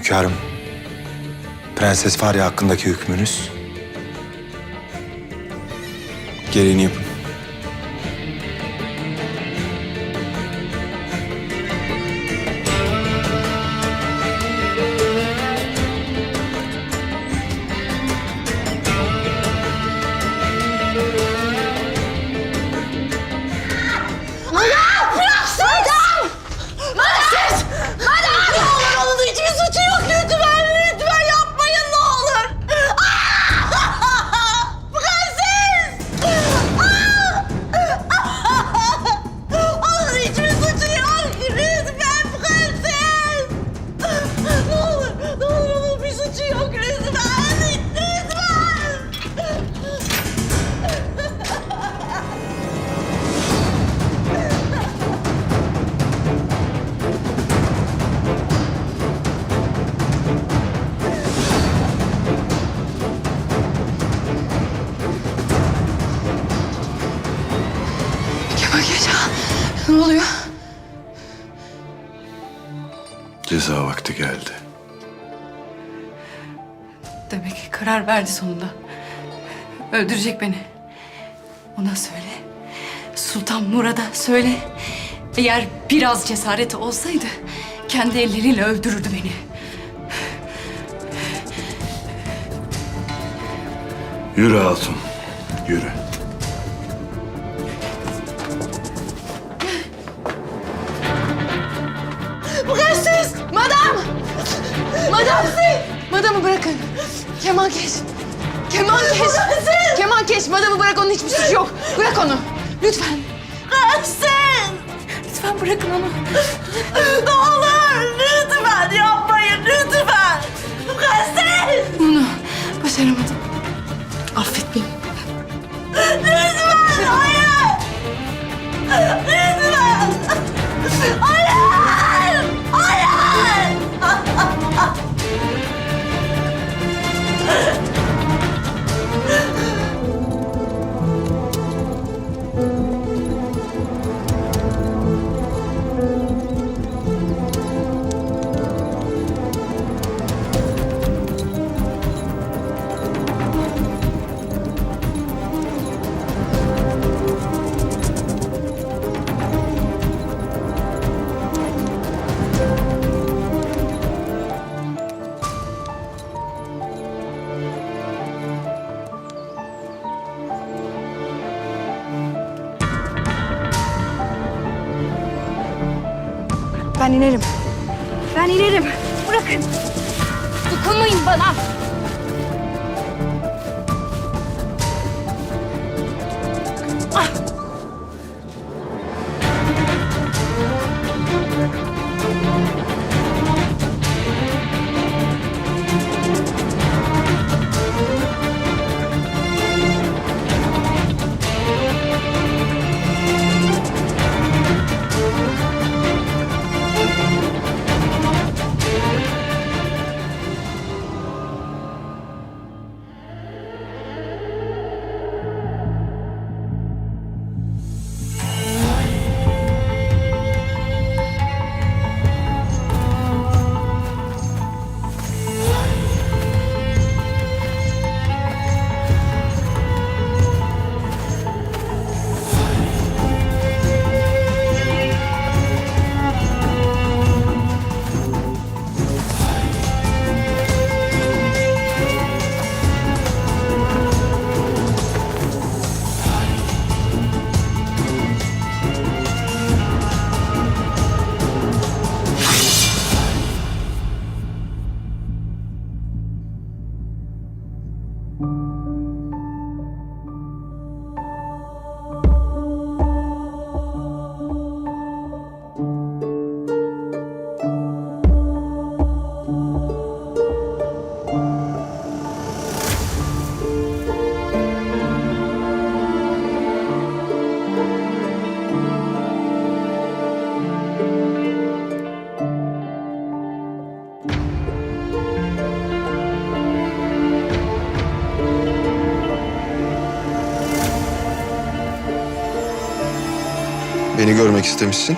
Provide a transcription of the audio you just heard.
Hünkârım, Prenses Farya hakkındaki hükmünüz... Gereğini yapın. Ne oluyor? Ceza vakti geldi. Demek ki karar verdi sonunda. Öldürecek beni. Ona söyle. Sultan Murad'a söyle. Eğer biraz cesareti olsaydı kendi elleriyle öldürürdü beni. Yürü hatun, yürü. Prenses! Madam! Madam! Madamı bırakın. Kemal Keş. Kemal Keş. Kemal Keş. Madamı bırak onun hiçbir suçu yok. Bırak onu. Lütfen. Prenses! Lütfen bırakın onu. Ne olur lütfen yapmayın lütfen. Ben inerim. Ben inerim. Bırakın. Dokunmayın bana. Beni görmek istemişsin.